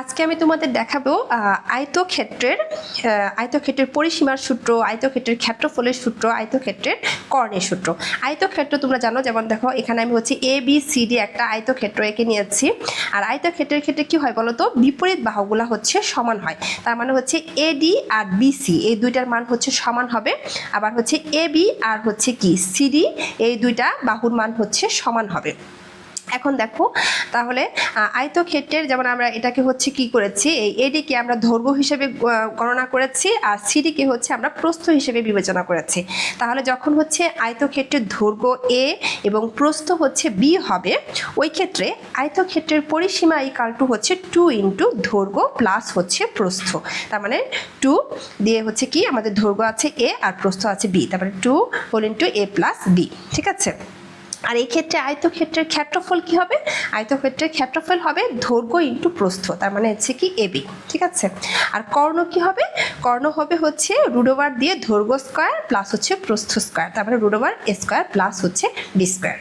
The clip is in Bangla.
আজকে আমি তোমাদের দেখাবো আয়তক্ষেত্রের আয়তক্ষেত্রের পরিসীমার সূত্র, আয়তক্ষেত্রের ক্ষেত্রফলের সূত্র, আয়তক্ষেত্রের কর্ণের সূত্র। আয়তক্ষেত্র তোমরা জানো, যেমন দেখো, এখানে আমি হচ্ছে এ বি সি ডি একটা আয়তক্ষেত্র এঁকে নিয়েছি। আর আয়তক্ষেত্রের ক্ষেত্রে কি হয় বলো তো বিপরীত বাহুগুলা হচ্ছে সমান হয়। তার মানে হচ্ছে এ ডি আর বি সি এই দুইটার মান হচ্ছে সমান হবে। আবার হচ্ছে এ বি আর হচ্ছে কি? সিডি এই দুইটা বাহুর মান হচ্ছে সমান হবে। এখন দেখো, তাহলে আয়তক্ষেত্রের, যেমন আমরা এটাকে হচ্ছে কি করেছি, এই এডিকে আমরা দৈর্ঘ্য হিসেবে গণনা করেছি, আর সিডিকে হচ্ছে আমরা প্রস্থ হিসেবে বিবেচনা করেছি। তাহলে যখন হচ্ছে আয়তক্ষেত্রের দৈর্ঘ্য এ এবং প্রস্থ হচ্ছে বি হবে, ওই ক্ষেত্রে আয়তক্ষেত্রের পরিসীমা ইকাল টু হচ্ছে টু ইন্টু দৈর্ঘ্য প্লাস হচ্ছে প্রস্থ। তার মানে টু দিয়ে হচ্ছে কি? আমাদের দৈর্ঘ্য আছে এ আর প্রস্থ আছে বি তারপরে two whole into A plus B ঠিক আছে? আর এই ক্ষেত্রে আয়তক্ষেত্রের ক্ষেত্রফল কি হবে? আয়তক্ষেত্রের ক্ষেত্রফল হবে দৈর্ঘ্য ইন্টু প্রস্থ, তার মানে হচ্ছে কি এবি ঠিক আছে? আর কর্ণ কি হবে? কর্ণ হবে হচ্ছে রুডোভার দিয়ে দৈর্ঘ্য স্কোয়ার প্লাস হচ্ছে প্রস্থ স্কোয়ার, তার মানে রুডোভার স্কোয়ার প্লাস হচ্ছে বি স্কোয়ার।